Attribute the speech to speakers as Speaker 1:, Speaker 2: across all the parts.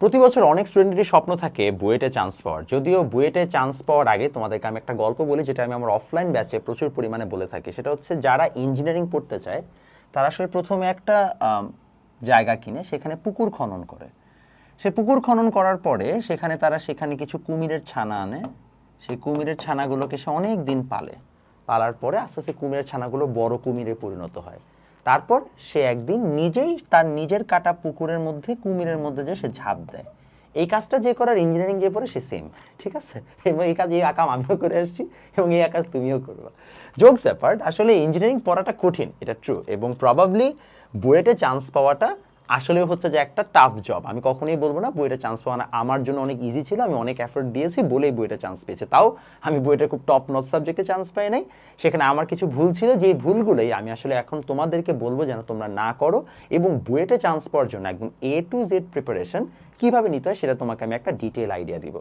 Speaker 1: প্রতি বছর অনেক স্টুডেন্টেরই স্বপ্ন থাকে বুয়েটে চান্স পাওয়ার। যদিও বুয়েটে চান্স পাওয়ার আগে তোমাদেরকে আমি একটা গল্প বলি, যেটা আমি আমার অফলাইন ব্যাচে প্রচুর পরিমাণে বলে থাকি। সেটা হচ্ছে যারা ইঞ্জিনিয়ারিং পড়তে চায়, তারা আসলে প্রথমে একটা জায়গা কিনে সেখানে পুকুর খনন করে। সে পুকুর খনন করার পরে সেখানে তারা সেখানে কিছু কুমিরের ছানা আনে। সেই কুমিরের ছানাগুলোকে সে অনেক দিন পালে। পালার পরে আস্তে আস্তে কুমিরের ছানাগুলো বড় কুমিরে পরিণত হয়। তারপর সে একদিন নিজেই তার নিজের কাটা পুকুরের মধ্যে, কুমিরের মধ্যে যে সে ঝাঁপ দেয়। এই কাজটা যে করার ইঞ্জিনিয়ারিং যে পড়ে সে সেম ঠিক আছে? এবং এই কাজ, এই আকাম আমিও করে আসছি এবং এই কাজ তুমিও করবে। জোকস অ্যাপার্ট আসলে ইঞ্জিনিয়ারিং পড়াটা কঠিন, এটা ট্রু এবং প্রবাবলি বুয়েটে চান্স পাওয়াটা আসলে হচ্ছে যে একটা টাফ জব আমি কখনোই বলব না, বইটা চান্স পাওয়া না। আমার জন্য অনেক ইজি ছিল, আমি অনেক এফোর্ট দিয়েছি, বলেই বইটা চান্স পেয়েছে। তাও আমি বইটা খুব টপ নট সাবজেক্টে চান্স পাই নাই। সেখানে আমার কিছু ভুল ছিল যে ভুলগুলোই আমি আসলে এখন তোমাদেরকে বলব যেন তোমরা না করো এবং বুয়েটে চান্স পাওয়ার জন্য একদম এ টু জেড প্রিপারেশন কীভাবে নিতে হয় সেটা তোমাকে আমি একটা ডিটেল আইডিয়া দিব।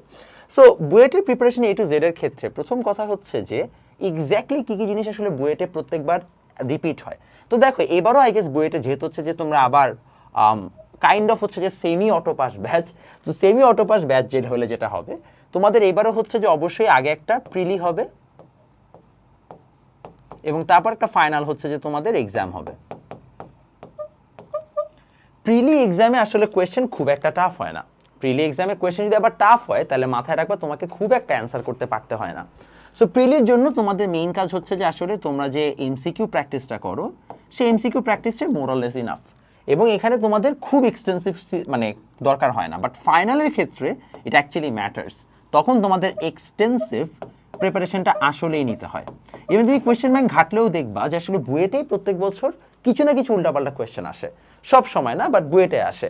Speaker 1: সো বুয়েটের প্রিপারেশন এ টু জেড এর ক্ষেত্রে প্রথম কথা হচ্ছে যে এক্স্যাক্টলি কী কী জিনিস আসলে বুয়েটে প্রত্যেকবার রিপিট হয়। তো দেখো, এবারও আই গেস বুয়েটে যেহেতু হচ্ছে যে তোমরা আবার কাইন্ড অফ হচ্ছে যে সেমি অটোপাস ব্যাচ তো সেমি অটোপাস ব্যাচ যেটা হলে যেটা হবে, তোমাদের এবারও হচ্ছে যে অবশ্যই আগে একটা প্রিলি হবে। এবং তারপর একটা ফাইনাল হচ্ছে যে তোমাদের এক্সাম হবে। প্রিলি এক্সামে আসলে কোয়েশ্চেন খুব একটা টাফ হয় না। প্রিলি এক্সামে কোয়েশ্চেন যদি আবার টাফ হয়, তাহলে মাথায় রাখবা তোমাকে খুব একটা অ্যান্সার করতে পারতে হয় না। সো প্রিলির জন্য তোমাদের মেইন কাজ হচ্ছে যে আসলে তোমরা যে এমসিকিউ প্র্যাকটিসটা করো, সেই এমসিকিউ প্র্যাকটিসটা মোরালেস ইনাফ এবং এখানে তোমাদের খুব এক্সটেন্সিভ মানে দরকার হয় না। বাট ফাইনালের ক্ষেত্রে এটা অ্যাকচুয়ালি ম্যাটার্স তখন তোমাদের এক্সটেন্সিভ প্রিপারেশনটা আসলেই নিতে হয়। ইভেন তুমি কোয়েশ্চেন ব্যাংক ঘাটলেও দেখবা যে আসলে বুয়েটেই প্রত্যেক বছর কিছু না কিছু উল্টাপাল্টা কোয়েশ্চেন আসে। সব সময় না বাট বুয়েটে আসে।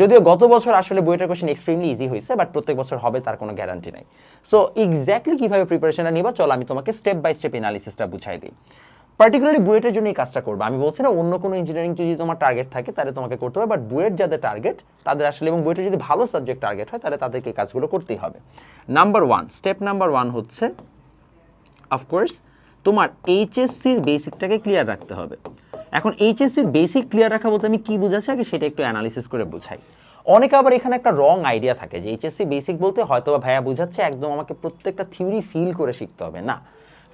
Speaker 1: যদিও গত বছর আসলে বুয়েটের কোয়েশ্চেন এক্সট্রিমলি ইজি হয়েছে বাট প্রত্যেক বছর হবে তার কোনো গ্যারান্টি নাই। সো এক্স্যাক্টলি কীভাবে প্রিপারেশনটা নিবা, চলো আমি তোমাকে স্টেপ বাই স্টেপ এনালিসিসটা বুঝাই দিই। পার্টিকুলারলি বুয়েটের জন্য এই কাজটা করবে। আমি বলছি না অন্য কোনো ইঞ্জিনিয়ারিং যদি তোমার টার্গেট থাকে, তাহলে তোমাকে করতে হবে বাট বুয়েট যাদের টার্গেট তাদের আসলে এবং বুয়েটের যদি ভালো সাবজেক্ট টার্গেট হয়, তাহলে তাদেরকে এই কাজগুলো করতেই হবে। Number one step number one হচ্ছে অফকোর্স তোমার এইচএসসির বেসিকটাকে ক্লিয়ার রাখতে হবে। এখন এইচএসসির বেসিক ক্লিয়ার রাখা বলতে আমি কি বুঝাচ্ছি? আগে সেটা একটু অ্যানালিসিস করে বুঝাই। অনেকে আবার এখানে একটা রং আইডিয়া থাকে যে এইচএসসি বেসিক বলতে হয়তো ভাইয়া বুঝাচ্ছে, একদম আমাকে প্রত্যেকটা থিওরি ফিল করে শিখতে হবে। না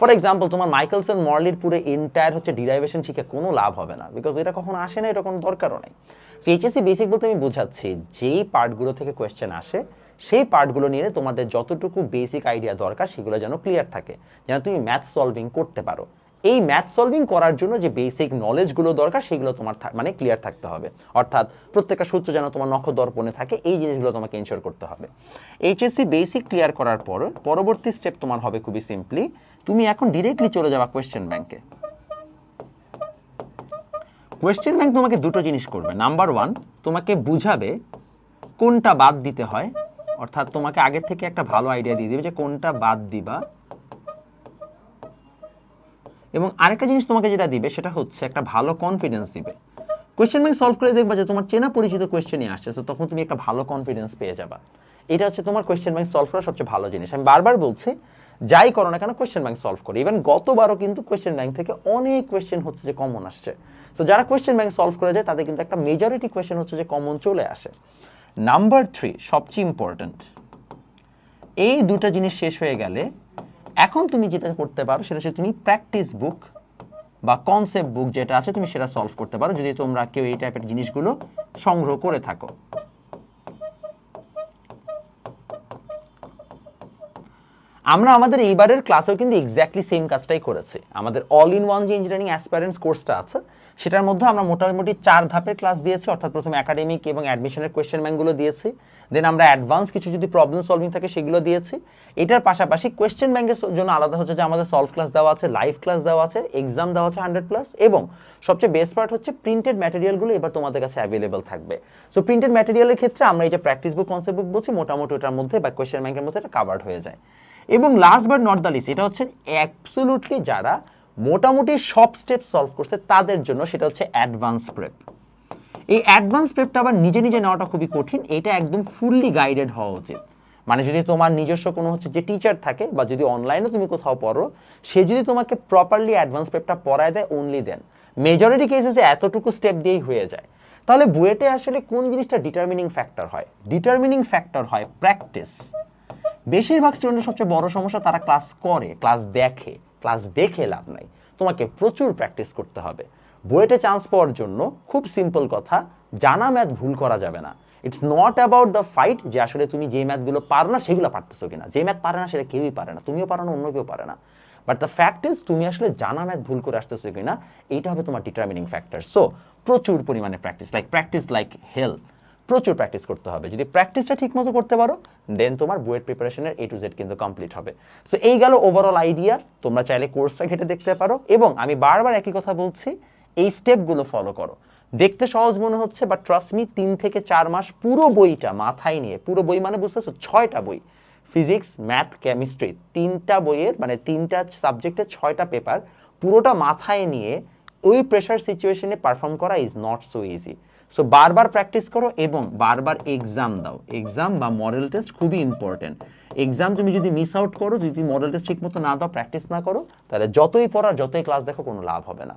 Speaker 1: ফর এক্সাম্পল তোমার মাইকেলসন মর্লির পুরো এন্টায়ার হচ্ছে ডিরাইভেশন শিখে কোনো লাভ হবে না বিকজ এটা কখনো আসে না, এটা কোনো দরকারও নেই। সো এইচএসসি বেসিক বলতে আমি বোঝাচ্ছি, যেই পার্টগুলো থেকে কোয়েশ্চেন আসে, সেই পার্টগুলো নিয়ে তোমাদের যতটুকু বেসিক আইডিয়া দরকার, সেগুলো যেন ক্লিয়ার থাকে, যেন তুমি ম্যাথ সলভিং করতে পারো। এই ম্যাথ সলভিং করার জন্য যে বেসিক নলেজগুলো দরকার, সেগুলো তোমার মানে ক্লিয়ার থাকতে হবে। অর্থাৎ প্রত্যেকটা সূত্র যেন তোমার নখ দর্পণে থাকে, এই জিনিসগুলো তোমাকে ইনশোর করতে হবে। এইচএসসি বেসিক ক্লিয়ার করার পর, পরবর্তী স্টেপ তোমার হবে খুবই সিম্পলি তুমি এখন ডিরেক্টলি চলে যাবা কোয়েশ্চেন ব্যাংকে কোয়েশ্চেন ব্যাংক তোমাকে দুটো জিনিস করবে। নাম্বার ওয়ান তোমাকে বুঝাবে কোনটা বাদ দিতে হয়, অর্থাৎ তোমাকে আগে থেকে একটা ভালো আইডিয়া দিয়ে দিবে যে কোনটা বাদ দিবা। এবং আরেকটা জিনিস তোমাকে যেটা দিবে, সেটা হচ্ছে একটা ভালো কনফিডেন্স দিবে। কোয়েশ্চেন ব্যাংক সলভ করে দেখবা যে তোমার চেনা পরিচিত কোয়েশ্চেনই আসছে তো তখন তুমি একটা ভালো কনফিডেন্স পেয়ে যাবা। এটা হচ্ছে তোমার কোয়েশ্চেন ব্যাংক সলভ করার সবচেয়ে ভালো জিনিস। আমি বারবার বলছি, যাই করো না কেন কোয়েশ্চেন ব্যাংক সলভ করে। ইভেন গতবারও কিন্তু কোয়েশ্চেন ব্যাংক থেকে অনেক কোয়েশ্চেন হচ্ছে যে কমন আসছে। তো যারা কোয়েশ্চেন ব্যাংক সলভ করে যায়, তাদের কিন্তু একটা মেজরিটি কোয়েশ্চেন হচ্ছে যে কমন চলে আসে। নাম্বার থ্রি সবচেয়ে ইম্পর্ট্যান্ট এই দুটো জিনিস শেষ হয়ে গেলে এখন তুমি যেটা করতে পারো সেটা হচ্ছে তুমি প্র্যাকটিস বুক বা কনসেপ্ট বুক যেটা আছে তুমি সেটা সলভ করতে পারো যদি তোমরা কেউ এই টাইপের জিনিসগুলো সংগ্রহ করে থাকো। আমরা আমাদের এইবারের ক্লাসেও কিন্তু এক্স্যাক্টলি সেম কাজটাই করেছি। আমাদের অল ইন ওয়ান যে ইঞ্জিনিয়ারিং অ্যাসপারেন্টস কোর্সটা আছে, সেটার মধ্যে আমরা মোটামুটি চার ধাপের ক্লাস দিয়েছি, অর্থাৎ প্রথমে একাডেমিক এবং অ্যাডমিশনের কোয়েশ্চেন ব্যাংকগুলো দিয়েছি দেন আমরা অ্যাডভান্স কিছু যদি প্রবলেম সলভিং থাকে সেগুলো দিয়েছি। এটার পাশাপাশি কোয়েশ্চেন ব্যাংকের জন্য আলাদা হচ্ছে যে আমাদের সলভ ক্লাস দেওয়া আছে লাইভ ক্লাস দেওয়া আছে এক্সাম দেওয়া আছে হান্ড্রেড প্লাস এবং সবচেয়ে বেস্ট পার্ট হচ্ছে প্রিন্টেড ম্যাটেরিয়ালগুলো এবার তোমাদের কাছে অ্যাভেলেবল থাকবে। সো প্রিন্টেড ম্যাটেরিয়ালের ক্ষেত্রে আমরা এই যে প্র্যাকটিস বুক কনসেপ্ট বুক বলছি, মোটামুটি ওটার মধ্যে বা কোয়েশ্চেন ব্যাঙ্কের মধ্যে এটা কাভার্ড হয়ে যায়। এবং last but not the least এটা হচ্ছে অ্যাবসোলুটলি যারা মোটামুটি সব স্টেপ সলভ করছে তাদের জন্য সেটা হচ্ছে অ্যাডভান্স প্রেপ এই অ্যাডভান্স প্রেপটা আবার নিজে নিজে নেওয়াটা খুবই কঠিন, এটা একদম ফুললি গাইডেড হওয়া উচিত। মানে যদি তোমার নিজস্ব কোনো হচ্ছে যে টিচার থাকে বা যদি অনলাইনে তুমি কোথাও পড়ো, সে যদি তোমাকে প্রপারলি অ্যাডভান্স প্রেপটা পড়ায় দেয় অনলি দেন মেজরিটি কেসেসে এতটুকু স্টেপ দিয়েই হয়ে যায়। তাহলে বুয়েটে আসলে কোন জিনিসটা ডিটারমিনিং ফ্যাক্টর হয়? ডিটারমিনিং ফ্যাক্টর হয় প্র্যাকটিস বেশিরভাগ স্টুডেন্টের সবচেয়ে বড় সমস্যা তারা ক্লাস করে ক্লাস দেখে ক্লাস দেখে লাভ নাই। তোমাকে প্রচুর প্র্যাকটিস করতে হবে। বুয়েটে চান্স পাওয়ার জন্য খুব সিম্পল কথা, জানা ম্যাথ ভুল করা যাবে না। It's not about the fight যে আসলে তুমি যে ম্যাথগুলো পারো না, সেগুলো পারতেছো কিনা। যে ম্যাথ পারে না, সেটা কেউই পারে না। তুমিও পারো না, অন্য কেউ পারে না। বাট দ্য ফ্যাক্ট ইজ তুমি আসলে জানা ম্যাথ ভুল করে আসতেছো কিনা, এইটা হবে তোমার ডিটারমিনিং ফ্যাক্টর সো প্রচুর পরিমাণে practice like practice like health প্রচুর প্র্যাকটিস করতে হবে। যদি প্র্যাকটিসটা ঠিক মতো করতে পারো দেন তোমার বুয়েট প্রিপারেশনের এ টু জেড কিন্তু কমপ্লিট হবে। সো এই গেল ওভারঅল আইডিয়া তোমরা চাইলে কোর্সটা ঘেটে দেখতে পারো এবং আমি বারবার একই কথা বলছি, এই স্টেপগুলো ফলো করো। দেখতে সহজ মনে হচ্ছে বাট ট্রাস্ট মি তিন থেকে চার মাস পুরো বইটা মাথায় নিয়ে, পুরো বই মানে বুঝতেছো? ছয়টা বই। ফিজিক্স ম্যাথ কেমিস্ট্রি তিনটা বইয়ের মানে তিনটা সাবজেক্টের ছয়টা পেপার পুরোটা মাথায় নিয়ে, ওই প্রেশার সিচুয়েশনে পারফর্ম করা is not so easy so বারবার প্র্যাকটিস করো এবং বারবার এক্সাম দাও। এক্সাম বা মডেল টেস্ট খুবই ইম্পর্টেন্ট এক্সাম তুমি যদি মিস আউট করো, যদি মডেল টেস্ট ঠিকমতো না দাও প্র্যাকটিস না করো, তাহলে যতই পড়া যতই ক্লাস দেখো, কোনো লাভ হবে না।